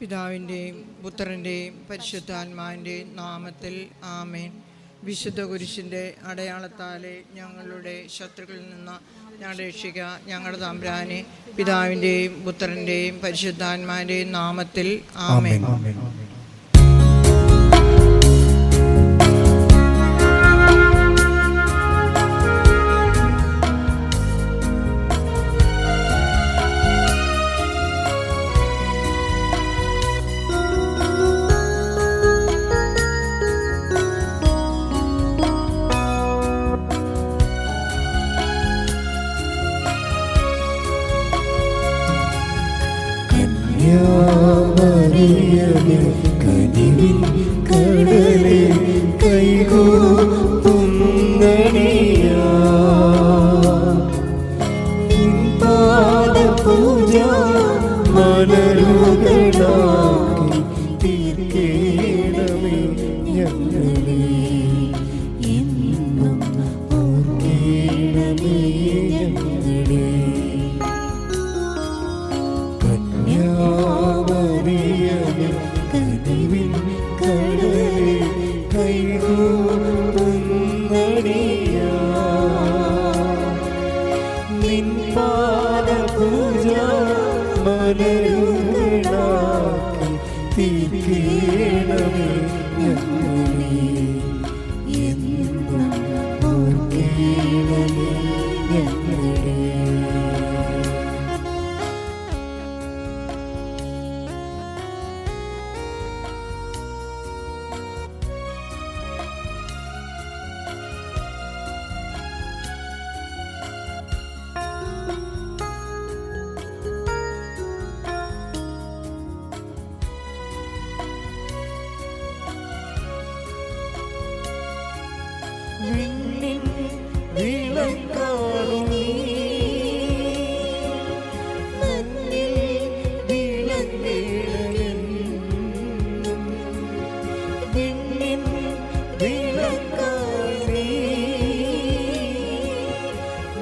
പിതാവിന്റെയും പുത്രന്റെയും പരിശുദ്ധാത്മാവിന്റെയും നാമത്തിൽ ആമേൻ. വിശുദ്ധ കുരിശിന്റെ അടയാളത്താലെ ഞങ്ങളുടെ ശത്രുക്കളിൽ നിന്ന് ഞങ്ങളെ രക്ഷിക്കുക ഞങ്ങളുടെ തമ്പ്രാനെ പിതാവിന്റെയും പുത്രന്റെയും പരിശുദ്ധാത്മാവിന്റെയും നാമത്തിൽ ആമേൻ. ആമേൻ.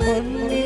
Monday.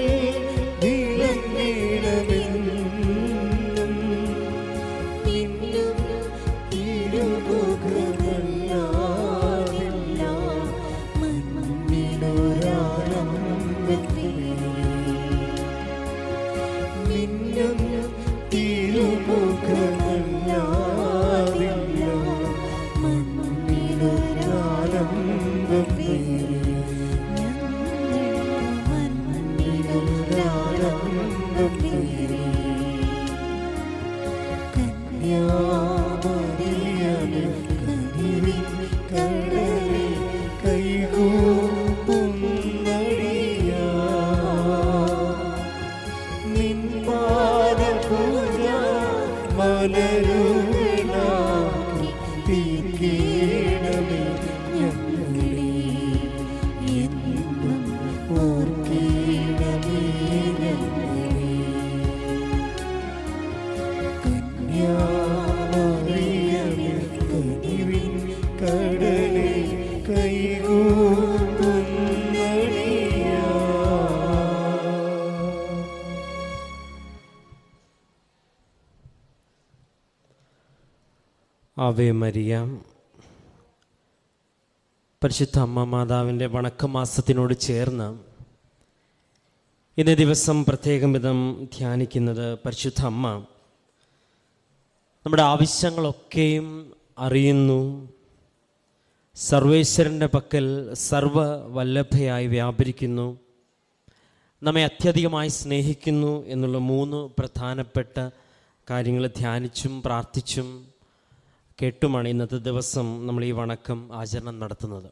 കടലേ. ആവേ മരിയ. പരിശുദ്ധ അമ്മ മാതാവിന്റെ വണക്കമാസത്തിനോട് ചേർന്ന് ഇന്നേ ദിവസം പ്രത്യേകം വിധം ധ്യാനിക്കുന്നത് പരിശുദ്ധ അമ്മ. നമ്മുടെ ആവശ്യങ്ങളൊക്കെയും അറിയുന്നു. സർവേശ്വരന്റെ പക്കൽ സർവ വല്ലഭയായി വ്യാപരിക്കുന്നു. നമ്മെ അത്യധികമായി സ്നേഹിക്കുന്നു എന്നുള്ള മൂന്ന് പ്രധാനപ്പെട്ട കാര്യങ്ങൾ ധ്യാനിച്ചും പ്രാർത്ഥിച്ചും കേട്ടുമാണ് ഇന്നത്തെ ദിവസം നമ്മൾ ഈ വണക്കം ആചരണം നടത്തുന്നത്.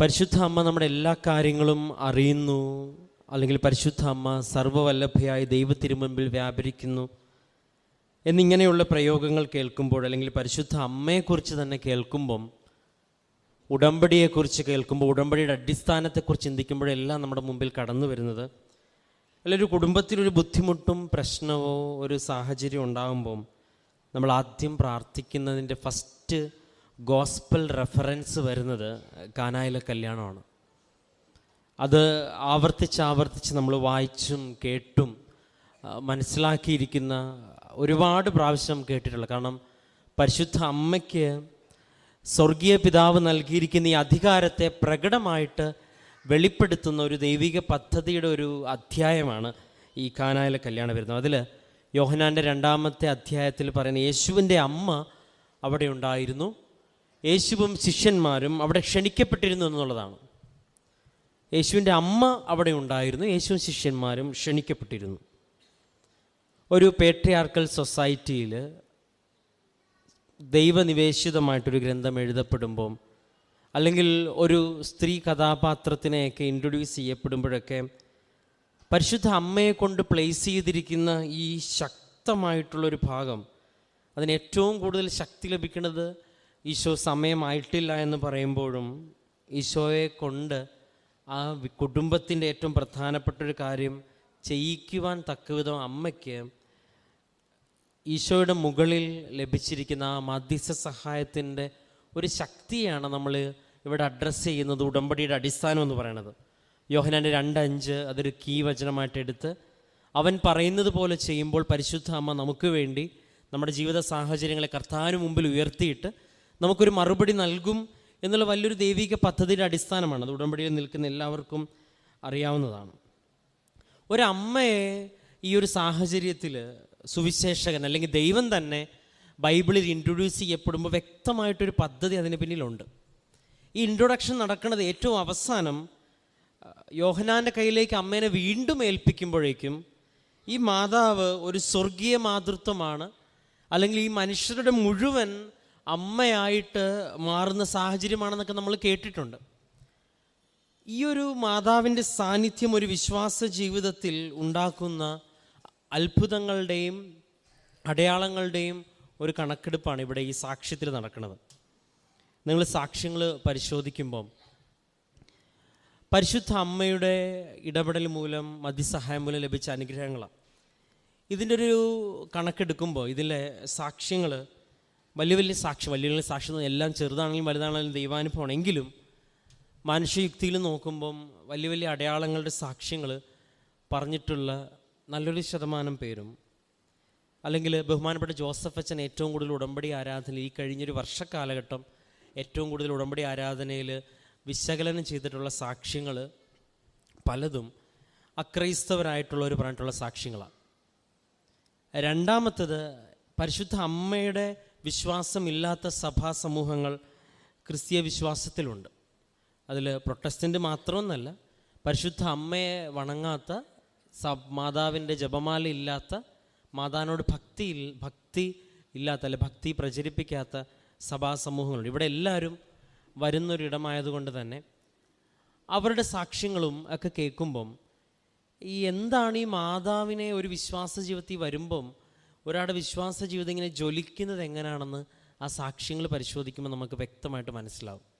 പരിശുദ്ധ അമ്മ നമ്മുടെ എല്ലാ കാര്യങ്ങളും അറിയുന്നു. അല്ലെങ്കിൽ പരിശുദ്ധ അമ്മ സർവവല്ലഭയായി ദൈവത്തിരുമുമ്പിൽ വ്യാപരിക്കുന്നു. എന്നിങ്ങനെയുള്ള പ്രയോഗങ്ങൾ കേൾക്കുമ്പോൾ അല്ലെങ്കിൽ പരിശുദ്ധ അമ്മയെക്കുറിച്ച് തന്നെ കേൾക്കുമ്പം ഉടമ്പടിയെക്കുറിച്ച് കേൾക്കുമ്പോൾ ഉടമ്പടിയുടെ അടിസ്ഥാനത്തെക്കുറിച്ച് ചിന്തിക്കുമ്പോഴെല്ലാം നമ്മുടെ മുമ്പിൽ കടന്നു വരുന്നത്. അല്ലെങ്കിൽ ഒരു കുടുംബത്തിലൊരു ബുദ്ധിമുട്ടും പ്രശ്നമോ ഒരു സാഹചര്യം ഉണ്ടാകുമ്പം നമ്മൾ ആദ്യം പ്രാർത്ഥിക്കുന്നതിന്റെ ഫസ്റ്റ് ഗോസ്പൽ റെഫറൻസ് വരുന്നത് കാനായിലെ കല്യാണമാണ്. അത് ആവർത്തിച്ച് ആവർത്തിച്ച് നമ്മൾ വായിച്ചും കേട്ടും മനസ്സിലാക്കിയിരിക്കുന്ന ഒരുപാട് പ്രാവശ്യം കേട്ടിട്ടുള്ള കാരണം പരിശുദ്ധ അമ്മയ്ക്ക് സ്വർഗീയ പിതാവ് നൽകിയിരിക്കുന്ന ഈ അധികാരത്തെ പ്രകടമായിട്ട് വെളിപ്പെടുത്തുന്ന ഒരു ദൈവിക പദ്ധതിയുടെ ഒരു അധ്യായമാണ് ഈ കാനായിലെ കല്യാണം വരുന്നത് അതിൽ യോഹനാന്റെ രണ്ടാമത്തെ അധ്യായത്തിൽ പറയുന്ന യേശുവിന്റെ അമ്മ അവിടെ ഉണ്ടായിരുന്നു. യേശുവും ശിഷ്യന്മാരും അവിടെ ക്ഷണിക്കപ്പെട്ടിരുന്നു എന്നുള്ളതാണ്. യേശുവിന്റെ അമ്മ അവിടെ ഉണ്ടായിരുന്നു. യേശുവും ശിഷ്യന്മാരും ക്ഷണിക്കപ്പെട്ടിരുന്നു. ഒരു പേട്രിയാർക്കൽ സൊസൈറ്റിയിൽ ദൈവനിവേശിതമായിട്ടൊരു ഗ്രന്ഥം എഴുതപ്പെടുമ്പം അല്ലെങ്കിൽ ഒരു സ്ത്രീ കഥാപാത്രത്തിനെയൊക്കെ ഇൻട്രൊഡ്യൂസ് ചെയ്യപ്പെടുമ്പോഴൊക്കെ പരിശുദ്ധ അമ്മയെ കൊണ്ട് പ്ലേസ് ചെയ്തിരിക്കുന്ന ഈ ശക്തമായിട്ടുള്ളൊരു ഭാഗം അതിന് ഏറ്റവും കൂടുതൽ ശക്തി ലഭിക്കുന്നത് ഈശോ സമയമായിട്ടില്ല എന്ന് പറയുമ്പോഴും ഈശോയെ കൊണ്ട് ആ കുടുംബത്തിന്റെ ഏറ്റവും പ്രധാനപ്പെട്ടൊരു കാര്യം ചെയ്യിക്കുവാൻ തക്കവിധം അമ്മയ്ക്ക് ഈശോയുടെ മുകളിൽ ലഭിച്ചിരിക്കുന്ന ആ മധ്യസ്ഥ സഹായത്തിന്റെ ഒരു ശക്തിയാണ് നമ്മൾ ഇവിടെ അഡ്രസ്സ് ചെയ്യുന്നത് ഉടമ്പടിയുടെ അടിസ്ഥാനം എന്ന് പറയുന്നത്. യോഹനാന്റെ രണ്ടഞ്ച് അതൊരു കീ വചനമായിട്ട് എടുത്ത് അവൻ പറയുന്നത് പോലെ ചെയ്യുമ്പോൾ പരിശുദ്ധ അമ്മ നമുക്ക് വേണ്ടി നമ്മുടെ ജീവിത സാഹചര്യങ്ങളെ കർത്താവിന് മുമ്പിൽ ഉയർത്തിയിട്ട് നമുക്കൊരു മറുപടി നൽകും എന്നുള്ള വലിയൊരു ദൈവിക പദ്ധതിയുടെ അടിസ്ഥാനമാണ്. അത് ഉടമ്പടിയിൽ നിൽക്കുന്ന എല്ലാവർക്കും അറിയാവുന്നതാണ്. ഒരമ്മയെ ഈ ഒരു സാഹചര്യത്തിൽ സുവിശേഷകൻ അല്ലെങ്കിൽ ദൈവം തന്നെ ബൈബിളിൽ ഇൻട്രൊഡ്യൂസ് ചെയ്യപ്പെടുമ്പോൾ വ്യക്തമായിട്ടൊരു പദ്ധതി അതിന് പിന്നിലുണ്ട്. ഈ ഇൻട്രൊഡക്ഷൻ നടക്കുന്നത് ഏറ്റവും അവസാനം യോഹനാന്റെ കയ്യിലേക്ക് അമ്മേനെ വീണ്ടും ഏൽപ്പിക്കുമ്പോഴേക്കും ഈ മാതാവ് ഒരു സ്വർഗീയ മാതൃത്വമാണ്. അല്ലെങ്കിൽ ഈ മനുഷ്യരുടെ മുഴുവൻ അമ്മയായിട്ട് മാറുന്ന സാഹചര്യമാണെന്നൊക്കെ നമ്മൾ കേട്ടിട്ടുണ്ട്. ഈ ഒരു മാതാവിന്റെ സാന്നിധ്യം ഒരു വിശ്വാസ ജീവിതത്തിൽ ഉണ്ടാക്കുന്ന അത്ഭുതങ്ങളുടെയും അടയാളങ്ങളുടെയും ഒരു കണക്കെടുപ്പാണ് ഇവിടെ ഈ സാക്ഷ്യത്തിൽ നടക്കുന്നത്. നിങ്ങൾ സാക്ഷ്യങ്ങൾ പരിശോധിക്കുമ്പം പരിശുദ്ധ അമ്മയുടെ ഇടപെടൽ മൂലം മതിസഹായം മൂലം ലഭിച്ച അനുഗ്രഹങ്ങളാണ്. ഇതിന്റെ ഒരു കണക്കെടുക്കുമ്പോൾ ഇതിലെ സാക്ഷ്യങ്ങൾ വലിയ വലിയ സാക്ഷ്യം വലിയ വലിയ സാക്ഷ്യം എല്ലാം ചെറുതാണെങ്കിലും വലുതാണെങ്കിലും ദൈവാനുഭവമാണ് എങ്കിലും മനുഷ്യയുക്തിയിൽ നോക്കുമ്പം വലിയ വലിയ അടയാളങ്ങളുടെ സാക്ഷ്യങ്ങൾ പറഞ്ഞിട്ടുള്ള നല്ലൊരു ശതമാനം പേരും. അല്ലെങ്കിൽ ബഹുമാനപ്പെട്ട ജോസഫ് അച്ഛൻ ഏറ്റവും കൂടുതൽ ഉടമ്പടി ആരാധന ഈ കഴിഞ്ഞൊരു വർഷക്കാലഘട്ടം ഏറ്റവും കൂടുതൽ ഉടമ്പടി ആരാധനയിൽ വിശകലനം ചെയ്തിട്ടുള്ള സാക്ഷ്യങ്ങൾ പലതും അക്രൈസ്തവരായിട്ടുള്ളവർ പറഞ്ഞിട്ടുള്ള സാക്ഷ്യങ്ങളാണ്. രണ്ടാമത്തത് പരിശുദ്ധ അമ്മയുടെ വിശ്വാസമില്ലാത്ത സഭാ സമൂഹങ്ങൾ ക്രിസ്തീയ വിശ്വാസത്തിലുണ്ട്. അതിൽ പ്രൊട്ടസ്റ്റന്റ് മാത്രമെന്നല്ല പരിശുദ്ധ അമ്മയെ വണങ്ങാത്ത സ മാതാവിന്റെ ജപമാല ഇല്ലാത്ത മാതാവിനോട് ഭക്തി ഭക്തി ഇല്ലാത്ത അല്ലെ ഭക്തി പ്രചരിപ്പിക്കാത്ത സഭാ സമൂഹങ്ങളുണ്ട്. ഇവിടെ എല്ലാവരും വരുന്നൊരിടമായതുകൊണ്ട് തന്നെ അവരുടെ സാക്ഷ്യങ്ങളും ഒക്കെ കേൾക്കുമ്പം ഈ എന്താണ് ഈ മാതാവിനെ ഒരു വിശ്വാസ ജീവിതത്തിൽ വരുമ്പം ഒരാളുടെ വിശ്വാസ ജീവിതം ഇങ്ങനെ ജ്വലിക്കുന്നത് എങ്ങനെയാണെന്ന് ആ സാക്ഷ്യങ്ങൾ പരിശോധിക്കുമ്പോൾ നമുക്ക് വ്യക്തമായിട്ട് മനസ്സിലാവും.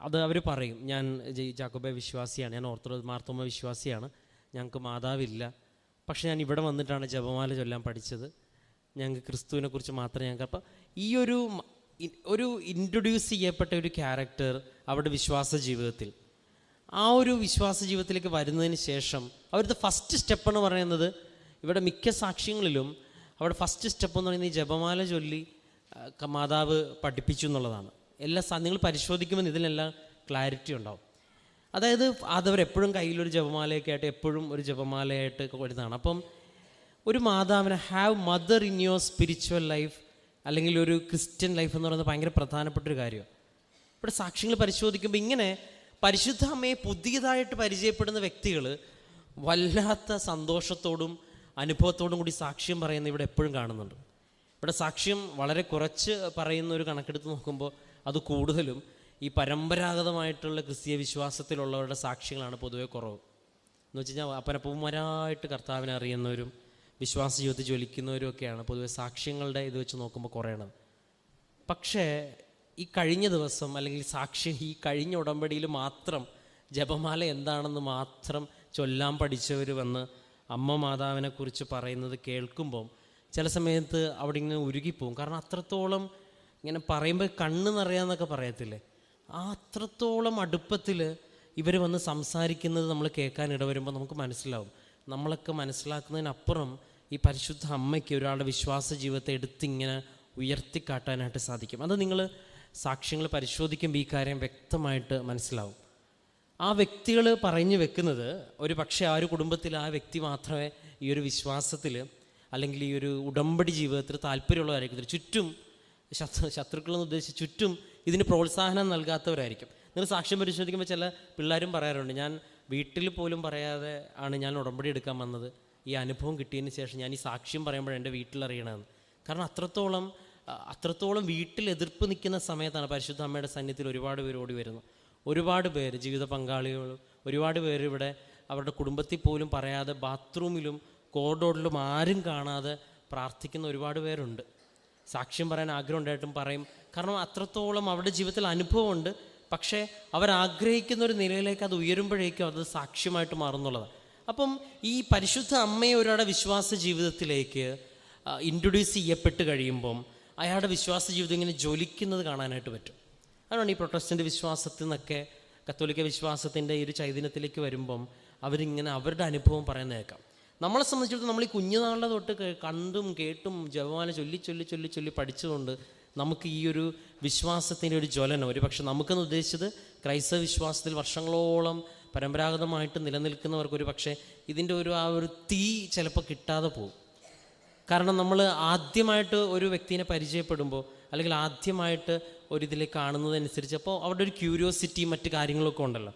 അത് അവർ പറയും. ഞാൻ ജാക്കോബെ വിശ്വാസിയാണ്. ഞാൻ ഓർത്തഡോക്സ് മാർത്തോമ വിശ്വാസിയാണ്. ഞങ്ങൾക്ക് മാതാവില്ല. പക്ഷെ ഞാൻ ഇവിടെ വന്നിട്ടാണ് ജപമാല ചൊല്ലാൻ പഠിച്ചത്. ഞങ്ങൾക്ക് ക്രിസ്തുവിനെക്കുറിച്ച് മാത്രമേ ഞങ്ങൾക്ക് അപ്പം ഈ ഒരു ഒരു ഇൻട്രൊഡ്യൂസ് ചെയ്യപ്പെട്ട ഒരു ക്യാരക്ടർ അവരുടെ വിശ്വാസ ജീവിതത്തിൽ. ആ ഒരു വിശ്വാസ ജീവിതത്തിലേക്ക് വരുന്നതിന് ശേഷം അവരുടെ ഫസ്റ്റ് സ്റ്റെപ്പ് എന്ന് പറയുന്നത് ഇവിടെ മിക്ക സാക്ഷ്യങ്ങളിലും അവിടെ ഫസ്റ്റ് സ്റ്റെപ്പ് എന്ന് പറയുന്നത് ഈ ജപമാല ചൊല്ലി മാതാവ് പഠിപ്പിച്ചു എന്നുള്ളതാണ്. എല്ലാ നിങ്ങൾ പരിശോധിക്കുമ്പോൾ ഇതിലെല്ലാം ക്ലാരിറ്റി ഉണ്ടാവും. അതായത് അതവരെപ്പോഴും കയ്യിലൊരു ജപമാലയൊക്കെ ആയിട്ട് എപ്പോഴും ഒരു ജപമാലയായിട്ട് വരുന്നതാണ്. അപ്പം ഒരു മാതാവിനെ have mother in your spiritual life അല്ലെങ്കിൽ ഒരു ക്രിസ്ത്യൻ ലൈഫ് എന്ന് പറയുന്നത് ഭയങ്കര പ്രധാനപ്പെട്ട ഒരു കാര്യമാണ്. ഇവിടെ സാക്ഷ്യങ്ങൾ പരിശോധിക്കുമ്പോൾ ഇങ്ങനെ പരിശുദ്ധ അമ്മയെ പുതിയതായിട്ട് പരിചയപ്പെടുന്ന വ്യക്തികൾ വല്ലാത്ത സന്തോഷത്തോടും അനുഭവത്തോടും കൂടി സാക്ഷ്യം പറയുന്ന ഇവിടെ എപ്പോഴും കാണുന്നുണ്ട്. ഇവിടെ സാക്ഷ്യം വളരെ കുറച്ച് പറയുന്ന ഒരു കണക്കെടുത്ത് നോക്കുമ്പോൾ അത് കൂടുതലും ഈ പരമ്പരാഗതമായിട്ടുള്ള ക്രിസ്തീയ വിശ്വാസത്തിലുള്ളവരുടെ സാക്ഷികളാണ് പൊതുവെ കുറവ്. എന്ന് വെച്ച് കഴിഞ്ഞാൽ അപ്പനപ്പൂമാരായിട്ട് കർത്താവിനെ അറിയുന്നവരും വിശ്വാസ ജീവിതത്തിൽ ജ്വലിക്കുന്നവരും ഒക്കെയാണ് പൊതുവെ സാക്ഷ്യങ്ങളുടെ ഇത് വെച്ച് നോക്കുമ്പോൾ കുറയണത്. പക്ഷേ ഈ കഴിഞ്ഞ ദിവസം അല്ലെങ്കിൽ സാക്ഷ്യം ഈ കഴിഞ്ഞ ഉടമ്പടിയിൽ മാത്രം ജപമാല എന്താണെന്ന് മാത്രം ചൊല്ലാൻ പഠിച്ചവർ വന്ന് അമ്മ മാതാവിനെ കുറിച്ച് പറയുന്നത് കേൾക്കുമ്പം ചില സമയത്ത് അവിടെ ഇങ്ങനെ ഉരുകിപ്പോവും. കാരണം അത്രത്തോളം ഇങ്ങനെ പറയുമ്പോൾ കണ്ണ് നിറയാന്നൊക്കെ പറയത്തില്ലേ? ആ അത്രത്തോളം അടുപ്പത്തിൽ ഇവർ വന്ന് സംസാരിക്കുന്നത് നമ്മൾ കേൾക്കാൻ ഇടവരുമ്പോൾ നമുക്ക് മനസ്സിലാവും. നമ്മളൊക്കെ മനസ്സിലാക്കുന്നതിനപ്പുറം ഈ പരിശുദ്ധ അമ്മയ്ക്ക് ഒരാളുടെ വിശ്വാസ ജീവിതത്തെ എടുത്തിങ്ങനെ ഉയർത്തിക്കാട്ടാനായിട്ട് സാധിക്കും. അത് നിങ്ങൾ സാക്ഷ്യങ്ങൾ പരിശോധിക്കുമ്പോൾ ഈ കാര്യം വ്യക്തമായിട്ട് മനസ്സിലാവും. ആ വ്യക്തികൾ പറഞ്ഞു വെക്കുന്നത് ഒരു പക്ഷേ ആ ഒരു കുടുംബത്തിൽ ആ വ്യക്തി മാത്രമേ ഈ ഒരു വിശ്വാസത്തിൽ അല്ലെങ്കിൽ ഈ ഒരു ഉടമ്പടി ജീവിതത്തിൽ താല്പര്യമുള്ളവരായിരിക്കും ചുറ്റും ശത്രു ശത്രുക്കളെന്ന് ഉദ്ദേശിച്ച് ചുറ്റും ഇതിന് പ്രോത്സാഹനം നൽകാത്തവരായിരിക്കും. നിങ്ങൾ സാക്ഷ്യം പരിശോധിക്കുമ്പോൾ ചില പിള്ളേരും പറയാറുണ്ട് ഞാൻ വീട്ടിൽ പോലും പറയാതെ ആണ് ഞാൻ ഉടമ്പടി എടുക്കാൻ വന്നത്. ഈ അനുഭവം കിട്ടിയതിന് ശേഷം ഞാൻ ഈ സാക്ഷ്യം പറയുമ്പോൾ എന്റെ വീട്ടിലറിയണമെന്ന് കാരണം അത്രത്തോളം അത്രത്തോളം വീട്ടിൽ എതിർപ്പ് നിൽക്കുന്ന സമയത്താണ് പരിശുദ്ധ അമ്മയുടെ സന്നിധിയിൽ ഒരുപാട് പേര് ഓടി വരുന്നത്. ഒരുപാട് പേര് ജീവിത പങ്കാളികളും ഒരുപാട് പേര് ഇവിടെ അവരുടെ കുടുംബത്തിൽ പോലും പറയാതെ ബാത്റൂമിലും കോഡോഡിലും ആരും കാണാതെ പ്രാർത്ഥിക്കുന്ന ഒരുപാട് പേരുണ്ട്. സാക്ഷ്യം പറയാൻ ആഗ്രഹം ഉണ്ടായിട്ടും പറയും. കാരണം അത്രത്തോളം അവരുടെ ജീവിതത്തിൽ അനുഭവമുണ്ട്. പക്ഷേ അവരാഗ്രഹിക്കുന്ന ഒരു നിലയിലേക്ക് അത് ഉയരുമ്പോഴേക്കും അത് സാക്ഷ്യമായിട്ട് മാറുന്നുള്ളതാണ് അപ്പം ഈ പരിശുദ്ധ അമ്മയെ ഒരാളുടെ വിശ്വാസ ജീവിതത്തിലേക്ക് ഇൻട്രൊഡ്യൂസ് ചെയ്യപ്പെട്ട് കഴിയുമ്പം അയാളുടെ വിശ്വാസ ജീവിതം ഇങ്ങനെ ജ്വലിക്കുന്നത് കാണാനായിട്ട് പറ്റും. അതുകൊണ്ട് ഈ പ്രൊട്ടസ്റ്റന്റ് വിശ്വാസത്തിൽ നിന്നൊക്കെ കത്തോലിക്ക വിശ്വാസത്തിന്റെ ഈ ഒരു ചൈതന്യത്തിലേക്ക് വരുമ്പം അവരിങ്ങനെ അവരുടെ അനുഭവം പറയുന്ന കേൾക്കാം. നമ്മളെ സംബന്ധിച്ചിടത്തോളം നമ്മൾ ഈ കുഞ്ഞുനാളിലെ തൊട്ട് കണ്ടും കേട്ടും ജപമാല ചൊല്ലി ചൊല്ലി ചൊല്ലി ചൊല്ലി പഠിച്ചതുകൊണ്ട് നമുക്ക് ഈ ഒരു വിശ്വാസത്തിന്റെ ഒരു ജ്വലനം ഒരു പക്ഷെ നമുക്കെന്ന് ഉദ്ദേശിച്ചത് ക്രൈസ്തവ വിശ്വാസത്തിൽ വർഷങ്ങളോളം പരമ്പരാഗതമായിട്ട് നിലനിൽക്കുന്നവർക്ക് ഒരു പക്ഷേ ഇതിന്റെ ഒരു ആ ഒരു തീ ചിലപ്പോൾ കിട്ടാതെ പോകും. കാരണം നമ്മൾ ആദ്യമായിട്ട് ഒരു വ്യക്തിനെ പരിചയപ്പെടുമ്പോൾ അല്ലെങ്കിൽ ആദ്യമായിട്ട് ഒരിതിലേക്ക് കാണുന്നതനുസരിച്ച് അപ്പോൾ അവരുടെ ഒരു ക്യൂരിയോസിറ്റി മറ്റു കാര്യങ്ങളൊക്കെ ഉണ്ടല്ലോ.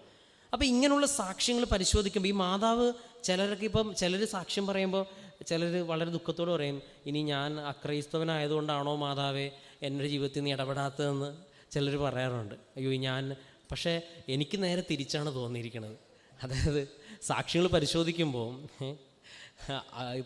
അപ്പോൾ ഇങ്ങനെയുള്ള സാക്ഷ്യങ്ങൾ പരിശോധിക്കുമ്പോൾ ഈ മാതാവ് ചിലരൊക്കെ ഇപ്പം ചിലർ സാക്ഷ്യം പറയുമ്പോൾ ചിലർ വളരെ ദുഃഖത്തോട് പറയും ഇനി ഞാൻ അക്രൈസ്തവനായതുകൊണ്ടാണോ മാതാവേ എന്റെ ജീവിതത്തിൽ നീ ഇടപെടാത്തതെന്ന്? ചിലർ പറയാറുണ്ട് അയ്യോ ഞാൻ പക്ഷേ എനിക്ക് നേരെ തിരിച്ചാണ് തോന്നിയിരിക്കുന്നത് അതായത് സാക്ഷ്യങ്ങൾ പരിശോധിക്കുമ്പോൾ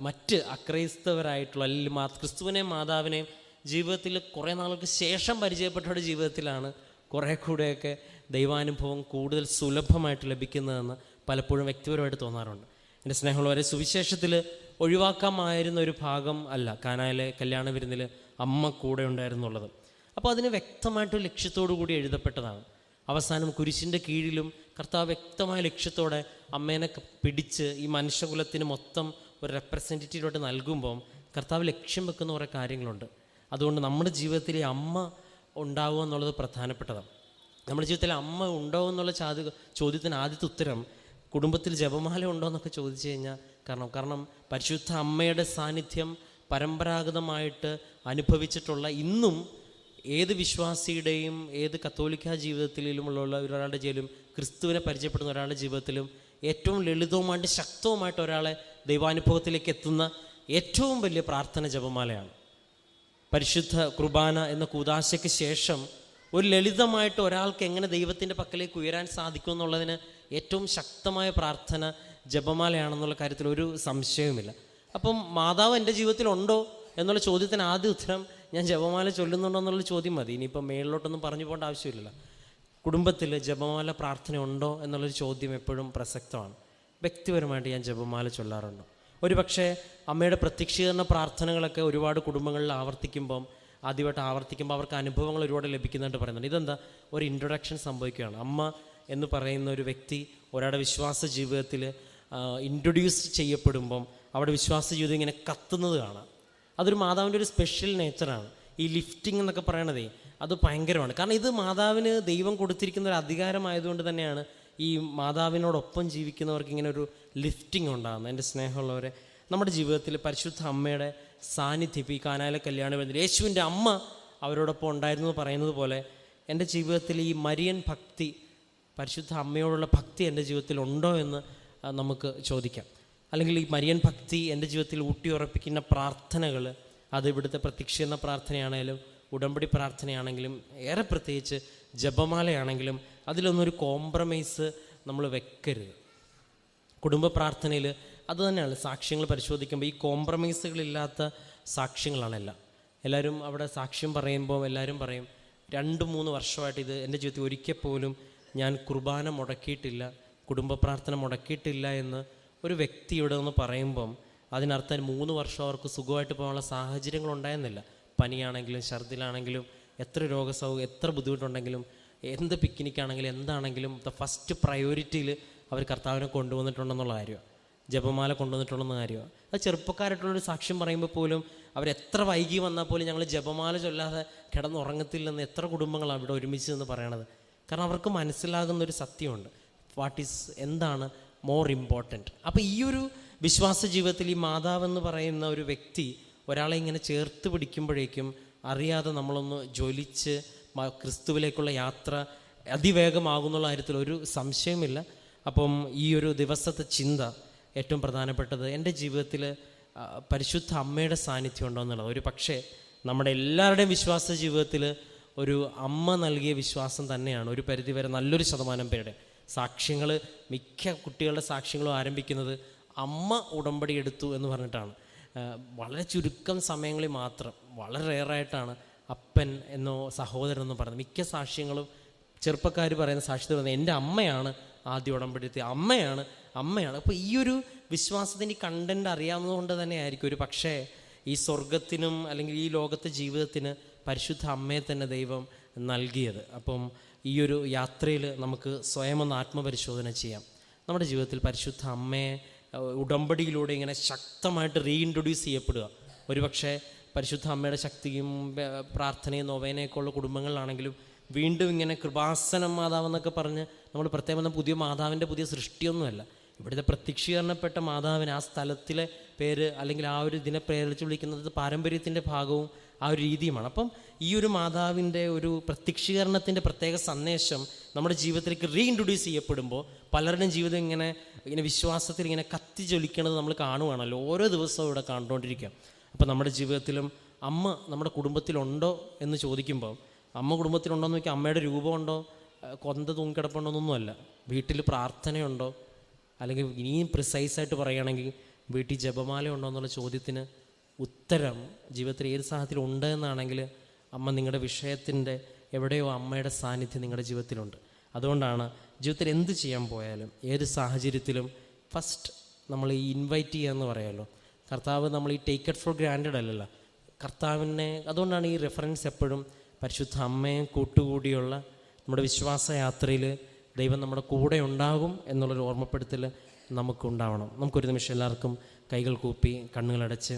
മറ്റ് അക്രൈസ്തവരായിട്ടുള്ള അല്ലെങ്കിൽ മാ ക്രിസ്തുവിനെ മാതാവിനെയും ജീവിതത്തിൽ കുറേ നാളുകൾക്ക് ശേഷം പരിചയപ്പെട്ടവരുടെ ജീവിതത്തിലാണ് കുറേ കൂടെയൊക്കെ ദൈവാനുഭവം കൂടുതൽ സുലഭമായിട്ട് ലഭിക്കുന്നതെന്ന് പലപ്പോഴും വ്യക്തിപരമായിട്ട് തോന്നാറുണ്ട്. എന്റെ സ്നേഹമുള്ളവരെ സുവിശേഷത്തിൽ ഒഴിവാക്കാമായിരുന്ന ഒരു ഭാഗം അല്ല കാനായിലെ കല്യാണ വിരുന്നിൽ അമ്മ കൂടെ ഉണ്ടായിരുന്നുള്ളത്. അപ്പോൾ അതിന് വ്യക്തമായിട്ട് ലക്ഷ്യത്തോടു കൂടി എഴുതപ്പെട്ടതാണ്. അവസാനം കുരിശിന്റെ കീഴിലും കർത്താവ് വ്യക്തമായ ലക്ഷ്യത്തോടെ അമ്മേനെ പിടിച്ച് ഈ മനുഷ്യകുലത്തിന് മൊത്തം ഒരു റെപ്രസെന്റേറ്റീവായിട്ട് നൽകുമ്പം കർത്താവ് ലക്ഷ്യം വെക്കുന്ന കുറേ കാര്യങ്ങളുണ്ട്. അതുകൊണ്ട് നമ്മുടെ ജീവിതത്തിലെ അമ്മ ഉണ്ടാവുക എന്നുള്ളത് പ്രധാനപ്പെട്ടതാണ്. നമ്മുടെ ജീവിതത്തിൽ അമ്മ ഉണ്ടോ എന്നുള്ള ചാതി ചോദ്യത്തിന് ആദ്യത്തെ ഉത്തരം കുടുംബത്തിൽ ജപമാല ഉണ്ടോ എന്നൊക്കെ ചോദിച്ചു കഴിഞ്ഞാൽ കാരണം കാരണം പരിശുദ്ധ അമ്മയുടെ സാന്നിധ്യം പരമ്പരാഗതമായിട്ട് അനുഭവിച്ചിട്ടുള്ള ഇന്നും ഏത് വിശ്വാസിയുടെയും ഏത് കത്തോലിക്ക ജീവിതത്തിലുമുള്ള ഒരാളുടെ ജീവിതം ക്രിസ്തുവിനെ പരിചയപ്പെടുന്ന ഒരാളുടെ ജീവിതത്തിലും ഏറ്റവും ലളിതവുമായിട്ട് ശക്തവുമായിട്ട് ഒരാളെ ദൈവാനുഭവത്തിലേക്ക് എത്തുന്ന ഏറ്റവും വലിയ പ്രാർത്ഥന ജപമാലയാണ്. പരിശുദ്ധ കുർബാന എന്ന കൂതാശയ്ക്ക് ശേഷം ഒരു ലളിതമായിട്ട് ഒരാൾക്ക് എങ്ങനെ ദൈവത്തിന്റെ പക്കലേക്ക് ഉയരാൻ സാധിക്കും എന്നുള്ളതിന് ഏറ്റവും ശക്തമായ പ്രാർത്ഥന ജപമാലയാണെന്നുള്ള കാര്യത്തിൽ ഒരു സംശയവുമില്ല. അപ്പം മാതാവ് എന്റെ ജീവിതത്തിലുണ്ടോ എന്നുള്ള ചോദ്യത്തിന് ആദ്യ ഉത്തരം ഞാൻ ജപമാല ചൊല്ലുന്നുണ്ടോ എന്നുള്ള ചോദ്യം മതി. ഇനിയിപ്പം മേളിലോട്ടൊന്നും പറഞ്ഞു പോകേണ്ട ആവശ്യമില്ല കുടുംബത്തിൽ ജപമാല പ്രാർത്ഥന ഉണ്ടോ എന്നുള്ളൊരു ചോദ്യം എപ്പോഴും പ്രസക്തമാണ്. വ്യക്തിപരമായിട്ട് ഞാൻ ജപമാല ചൊല്ലാറുണ്ട്. ഒരുപക്ഷെ അമ്മയുടെ പ്രത്യക്ഷീകരണ പ്രാർത്ഥനകളൊക്കെ ഒരുപാട് കുടുംബങ്ങളിൽ ആവർത്തിക്കുമ്പം ആദ്യമായിട്ട് ആവർത്തിക്കുമ്പോൾ അവർക്ക് അനുഭവങ്ങൾ ഒരുപാട് ലഭിക്കുന്നുണ്ട് പറയുന്നുണ്ട്. ഇതെന്താ? ഒരു ഇൻട്രൊഡക്ഷൻ സംഭവിക്കുകയാണ്. അമ്മ എന്ന് പറയുന്ന ഒരു വ്യക്തി ഒരാളുടെ വിശ്വാസ ജീവിതത്തിൽ ഇൻട്രൊഡ്യൂസ് ചെയ്യപ്പെടുമ്പം അവിടെ വിശ്വാസ ജീവിതം ഇങ്ങനെ കത്തുന്നത് കാണാം. അതൊരു മാതാവിന്റെ ഒരു സ്പെഷ്യൽ നേച്ചറാണ് ഈ ലിഫ്റ്റിംഗ് എന്നൊക്കെ പറയണതേ അത് ഭയങ്കരമാണ്. കാരണം ഇത് മാതാവിന് ദൈവം കൊടുത്തിരിക്കുന്ന ഒരു അധികാരമായതുകൊണ്ട് തന്നെയാണ് ഈ മാതാവിനോടൊപ്പം ജീവിക്കുന്നവർക്ക് ഇങ്ങനെ ഒരു ലിഫ്റ്റിംഗ് ഉണ്ടാകുന്നത്. എന്റെ സ്നേഹമുള്ളവരെ നമ്മുടെ ജീവിതത്തിൽ പരിശുദ്ധ അമ്മയുടെ സാന്നിധ്യം ഈ കാനാലെ കല്യാണ ബന്ധത്തിൽ യേശുവിന്റെ അമ്മ അവരോടൊപ്പം ഉണ്ടായിരുന്നു പറയുന്നത് പോലെ എന്റെ ജീവിതത്തിൽ ഈ മരിയൻ ഭക്തി പരിശുദ്ധ അമ്മയോടുള്ള ഭക്തി എന്റെ ജീവിതത്തിൽ ഉണ്ടോ എന്ന് നമുക്ക് ചോദിക്കാം. അല്ലെങ്കിൽ ഈ മരിയൻ ഭക്തി എന്റെ ജീവിതത്തിൽ ഊട്ടിയുറപ്പിക്കുന്ന പ്രാർത്ഥനകൾ അത് ഇവിടുത്തെ പ്രത്യക്ഷീകരണ പ്രാർത്ഥനയാണെങ്കിലും ഉടമ്പടി പ്രാർത്ഥനയാണെങ്കിലും ഏറെ പ്രത്യേകിച്ച് ജപമാലയാണെങ്കിലും അതിലൊന്നൊരു കോംപ്രമൈസ് നമ്മൾ വെക്കരുത്. കുടുംബ പ്രാർത്ഥനയിൽ അത് തന്നെയാണ്. സാക്ഷ്യങ്ങൾ പരിശോധിക്കുമ്പോൾ ഈ കോംപ്രമൈസുകളില്ലാത്ത സാക്ഷ്യങ്ങളാണ് എല്ലാം. എല്ലാവരും അവിടെ സാക്ഷ്യം പറയുമ്പോൾ എല്ലാവരും പറയും രണ്ട് മൂന്ന് വർഷമായിട്ട് ഇത് എന്റെ ജീവിതത്തിൽ ഒരിക്കൽ പോലും ഞാൻ കുർബാന മുടക്കിയിട്ടില്ല കുടുംബ പ്രാർത്ഥന മുടക്കിയിട്ടില്ല എന്ന് ഒരു വ്യക്തി ഇവിടെ നിന്ന് പറയുമ്പം അതിനർത്ഥം മൂന്ന് വർഷം അവർക്ക് സുഖമായിട്ട് പോകാനുള്ള സാഹചര്യങ്ങൾ ഉണ്ടായിരുന്നില്ല. പനിയാണെങ്കിലും ഛർദിലാണെങ്കിലും എത്ര രോഗസൗ എത്ര ബുദ്ധിമുട്ടുണ്ടെങ്കിലും എന്ത് പിക്നിക്കാണെങ്കിലും എന്താണെങ്കിലും ദ ഫസ്റ്റ് പ്രയോറിറ്റിയിൽ അവർ കർത്താവിനെ കൊണ്ടുവന്നിട്ടുണ്ടെന്നുള്ള കാര്യമാണ്. ജപമാല കൊണ്ടുവന്നിട്ടുണ്ടെന്ന കാര്യമാണ്. അത് ചെറുപ്പക്കാരായിട്ടുള്ളൊരു സാക്ഷ്യം പറയുമ്പോൾ പോലും അവരെത്ര വൈകി വന്നാൽ പോലും ഞങ്ങൾ ജപമാല ചൊല്ലാതെ കിടന്നുറങ്ങത്തില്ലെന്ന് എത്ര കുടുംബങ്ങളാണ് അവിടെ ഒരുമിച്ച് എന്ന് പറയണത്. കാരണം അവർക്ക് മനസ്സിലാകുന്ന ഒരു സത്യമുണ്ട്. വാട്ട് ഈസ് എന്താണ് മോർ ഇമ്പോർട്ടന്റ് അപ്പോൾ ഈ ഒരു വിശ്വാസ ജീവിതത്തിൽ ഈ മാതാവെന്ന് പറയുന്ന ഒരു വ്യക്തി ഒരാളെ ഇങ്ങനെ ചേർത്ത് പിടിക്കുമ്പോഴേക്കും അറിയാതെ നമ്മളൊന്ന് ജ്വലിച്ച് ക്രിസ്തുവിലേക്കുള്ള യാത്ര അതിവേഗമാകുന്നുള്ള കാര്യത്തിൽ ഒരു സംശയമില്ല. അപ്പം ഈ ഒരു ദിവസത്തെ ചിന്ത ഏറ്റവും പ്രധാനപ്പെട്ടത് എന്റെ ജീവിതത്തിൽ പരിശുദ്ധ അമ്മയുടെ സാന്നിധ്യം ഉണ്ടോ എന്നുള്ളത്. ഒരു പക്ഷേ നമ്മുടെ എല്ലാവരുടെയും വിശ്വാസ ജീവിതത്തിൽ ഒരു അമ്മ നൽകിയ വിശ്വാസം തന്നെയാണ്. ഒരു പരിധിവരെ നല്ലൊരു ശതമാനം പേരുടെ സാക്ഷ്യങ്ങൾ മിക്ക കുട്ടികളുടെ സാക്ഷ്യങ്ങളും ആരംഭിക്കുന്നത് അമ്മ ഉടമ്പടി എടുത്തു എന്ന് പറഞ്ഞിട്ടാണ്. വളരെ ചുരുക്കം സമയങ്ങളിൽ മാത്രം വളരെ റെയറായിട്ടാണ് അപ്പൻ എന്നോ സഹോദരൻ എന്നോ പറയുന്നത് മിക്ക സാക്ഷ്യങ്ങളും ചെറുപ്പക്കാർ പറയുന്ന സാക്ഷ്യത്തിൽ പറയുന്നത് എന്റെ അമ്മയാണ് ആദ്യ എത്തിയത് അമ്മയാണ് അമ്മയാണ്. അപ്പോൾ ഈ ഒരു വിശ്വാസത്തിന്റെ ഈ കണ്ടന്റ് അറിയാവുന്നതുകൊണ്ട് തന്നെ ആയിരിക്കും ഒരു പക്ഷേ ഈ സ്വർഗത്തിനും അല്ലെങ്കിൽ ഈ ലോകത്തെ ജീവിതത്തിന് പരിശുദ്ധ അമ്മയെ തന്നെ ദൈവം നൽകിയത്. അപ്പം ഈ ഒരു യാത്രയിൽ നമുക്ക് സ്വയം ഒന്ന് ആത്മപരിശോധന ചെയ്യാം. നമ്മുടെ ജീവിതത്തിൽ പരിശുദ്ധ അമ്മയെ ഉടമ്പടിയിലൂടെ ഇങ്ങനെ ശക്തമായിട്ട് റീഇൻട്രൊഡ്യൂസ് ചെയ്യപ്പെടുക. ഒരുപക്ഷെ പരിശുദ്ധ അമ്മയുടെ ശക്തിയും പ്രാർത്ഥനയും നൊവേനയൊക്കെ ഉള്ള കുടുംബങ്ങളിലാണെങ്കിലും വീണ്ടും ഇങ്ങനെ കൃപാസനം മാതാവെന്നൊക്കെ പറഞ്ഞ് നമ്മൾ പ്രത്യേകം പുതിയ മാതാവിന്റെ പുതിയ സൃഷ്ടിയൊന്നുമല്ല. ഇവിടുത്തെ പ്രത്യക്ഷീകരണപ്പെട്ട മാതാവിന് ആ സ്ഥലത്തിലെ പേര് അല്ലെങ്കിൽ ആ ഒരു ഇതിനെ പ്രേരിച്ച് വിളിക്കുന്നത് പാരമ്പര്യത്തിന്റെ ഭാഗവും ആ ഒരു രീതിയുമാണ്. അപ്പം ഈ ഒരു മാതാവിന്റെ ഒരു പ്രത്യക്ഷീകരണത്തിന്റെ പ്രത്യേക സന്ദേശം നമ്മുടെ ജീവിതത്തിലേക്ക് റീഇൻട്രൊഡ്യൂസ് ചെയ്യപ്പെടുമ്പോൾ പലരുടെയും ജീവിതം ഇങ്ങനെ ഇങ്ങനെ വിശ്വാസത്തിൽ ഇങ്ങനെ കത്തി ജ്വലിക്കണത് നമ്മൾ കാണുവാണല്ലോ. ഓരോ ദിവസവും ഇവിടെ കണ്ടുകൊണ്ടിരിക്കുക. അപ്പം നമ്മുടെ ജീവിതത്തിലും അമ്മ നമ്മുടെ കുടുംബത്തിലുണ്ടോ എന്ന് ചോദിക്കുമ്പോൾ അമ്മ കുടുംബത്തിലുണ്ടോ എന്ന് നോക്കിയാൽ അമ്മയുടെ രൂപമുണ്ടോ? കൊന്ത തൂങ്ങിക്കിടപ്പുണ്ടോ എന്നൊന്നുമല്ല വീട്ടിൽ പ്രാർത്ഥനയുണ്ടോ? അല്ലെങ്കിൽ ഇനിയും പ്രിസൈസായിട്ട് പറയുകയാണെങ്കിൽ വീട്ടിൽ ജപമാല ഉണ്ടോ എന്നുള്ള ചോദ്യത്തിന് ഉത്തരം ജീവിതത്തിൽ ഏത് സാഹചര്യത്തിൽ ഉണ്ട് എന്നാണെങ്കിൽ അമ്മ നിങ്ങളുടെ വിഷയത്തിന്റെ എവിടെയോ അമ്മയുടെ സാന്നിധ്യം നിങ്ങളുടെ ജീവിതത്തിലുണ്ട്. അതുകൊണ്ടാണ് ജീവിതത്തിൽ എന്ത് ചെയ്യാൻ പോയാലും ഏത് സാഹചര്യത്തിലും ഫസ്റ്റ് നമ്മൾ ഈ ഇൻവൈറ്റ് ചെയ്യുക എന്ന് പറയാമല്ലോ കർത്താവ് നമ്മൾ ഈ ടേക്ക് ഇറ്റ് ഫോർ ഗ്രാൻഡഡ് അല്ലല്ലോ. കർത്താവിനെ അതുകൊണ്ടാണ് ഈ റെഫറൻസ് എപ്പോഴും പരിശുദ്ധ അമ്മയെ കൂട്ടുകൂടിയുള്ള നമ്മുടെ വിശ്വാസ യാത്രയിൽ ദൈവം നമ്മുടെ കൂടെ ഉണ്ടാകും എന്നുള്ളൊരു ഓർമ്മപ്പെടുത്തൽ നമുക്കുണ്ടാവണം. നമുക്കൊരു നിമിഷം എല്ലാവർക്കും കൈകൾ കൂപ്പി കണ്ണുകളടച്ച്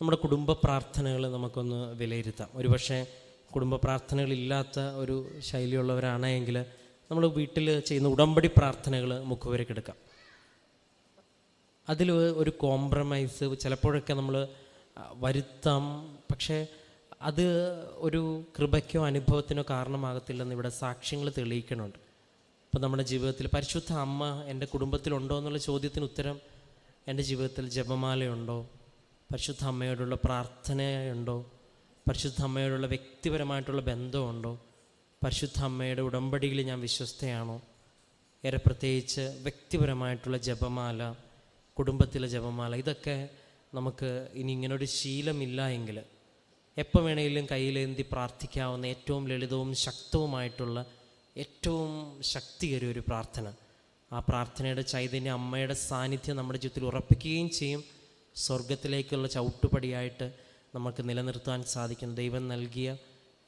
നമ്മുടെ കുടുംബ പ്രാർത്ഥനകൾ നമുക്കൊന്ന് വിലയിരുത്താം. ഒരുപക്ഷെ കുടുംബ പ്രാർത്ഥനകളില്ലാത്ത ഒരു ശൈലിയുള്ളവരാണെങ്കിൽ നമ്മൾ വീട്ടിൽ ചെയ്യുന്ന ഉടമ്പടി പ്രാർത്ഥനകൾ മുഖവരക്കെടുക്കാം അതിൽ ഒരു കോംപ്രമൈസ് ചിലപ്പോഴൊക്കെ നമ്മൾ വരുത്താം. പക്ഷേ അത് ഒരു കൃപയ്ക്കോ അനുഭവത്തിനോ കാരണമാകത്തില്ലെന്ന് ഇവിടെ സാക്ഷ്യങ്ങൾ തെളിയിക്കണുണ്ട് അപ്പോൾ നമ്മുടെ ജീവിതത്തിൽ പരിശുദ്ധ അമ്മ എന്റെ കുടുംബത്തിലുണ്ടോ എന്നുള്ള ചോദ്യത്തിന് ഉത്തരം എന്റെ ജീവിതത്തിൽ ജപമാലയുണ്ടോ? പരിശുദ്ധ അമ്മയോടുള്ള പ്രാർത്ഥനയുണ്ടോ? പരിശുദ്ധ അമ്മയോടുള്ള വ്യക്തിപരമായിട്ടുള്ള ബന്ധമുണ്ടോ? പരിശുദ്ധ അമ്മയുടെ ഉടമ്പടിയിൽ ഞാൻ വിശ്വസ്തയാണോ? ഏറെ പ്രത്യേകിച്ച് വ്യക്തിപരമായിട്ടുള്ള ജപമാല കുടുംബത്തിലെ ജപമാല ഇതൊക്കെ നമുക്ക് ഇനി ഇങ്ങനൊരു ശീലമില്ല എങ്കിൽ എപ്പോൾ വേണമെങ്കിലും കയ്യിലേന്തി പ്രാർത്ഥിക്കാവുന്ന ഏറ്റവും ലളിതവും ശക്തവുമായിട്ടുള്ള ഏറ്റവും ശക്തിയേറിയ ഒരു പ്രാർത്ഥന. ആ പ്രാർത്ഥനയുടെ ചൈതന്യം അമ്മയുടെ സാന്നിധ്യം നമ്മുടെ ജീവിതത്തിൽ ഉറപ്പിക്കുകയും ചെയ്യും. സ്വർഗത്തിലേക്കുള്ള ചവിട്ടുപടിയായിട്ട് നമുക്ക് നിലനിർത്താൻ സാധിക്കും ദൈവം നൽകിയ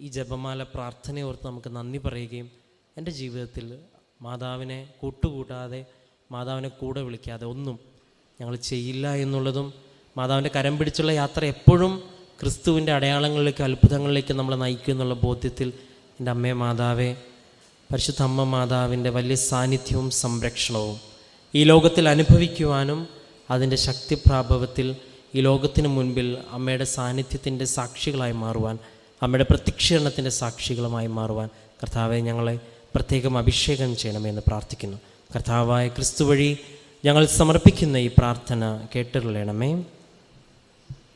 ഈ ജപമാല പ്രാർത്ഥനയോർത്ത് നമുക്ക് നന്ദി പറയുകയും എന്റെ ജീവിതത്തിൽ മാതാവിനെ കൂട്ടുകൂട്ടാതെ മാതാവിനെ കൂടെ വിളിക്കാതെ ഒന്നും ഞങ്ങൾ ചെയ്യില്ല എന്നുള്ളതും മാതാവിന്റെ കരം പിടിച്ചുള്ള യാത്ര എപ്പോഴും ക്രിസ്തുവിന്റെ അടയാളങ്ങളിലേക്ക് അത്ഭുതങ്ങളിലേക്ക് നമ്മളെ നയിക്കും എന്നുള്ള ബോധ്യത്തിൽ എന്റെ അമ്മയെ മാതാവേ പരിശുദ്ധ അമ്മ മാതാവിന്റെ വലിയ സാന്നിധ്യവും സംരക്ഷണവും ഈ ലോകത്തിൽ അനുഭവിക്കുവാനും അതിന്റെ ശക്തിപ്രാഭവത്തിൽ ഈ ലോകത്തിന് മുൻപിൽ അമ്മയുടെ സാന്നിധ്യത്തിന്റെ സാക്ഷികളായി മാറുവാൻ അമ്മയുടെ പ്രത്യക്ഷീകരണത്തിന്റെ സാക്ഷികളുമായി മാറുവാൻ കർത്താവെ ഞങ്ങളെ പ്രത്യേകം അഭിഷേകം ചെയ്യണമെന്ന് പ്രാർത്ഥിക്കുന്നു. കർത്താവായ ക്രിസ്തു വഴി ഞങ്ങൾ സമർപ്പിക്കുന്ന ഈ പ്രാർത്ഥന കേട്ടുകൊള്ളണമേ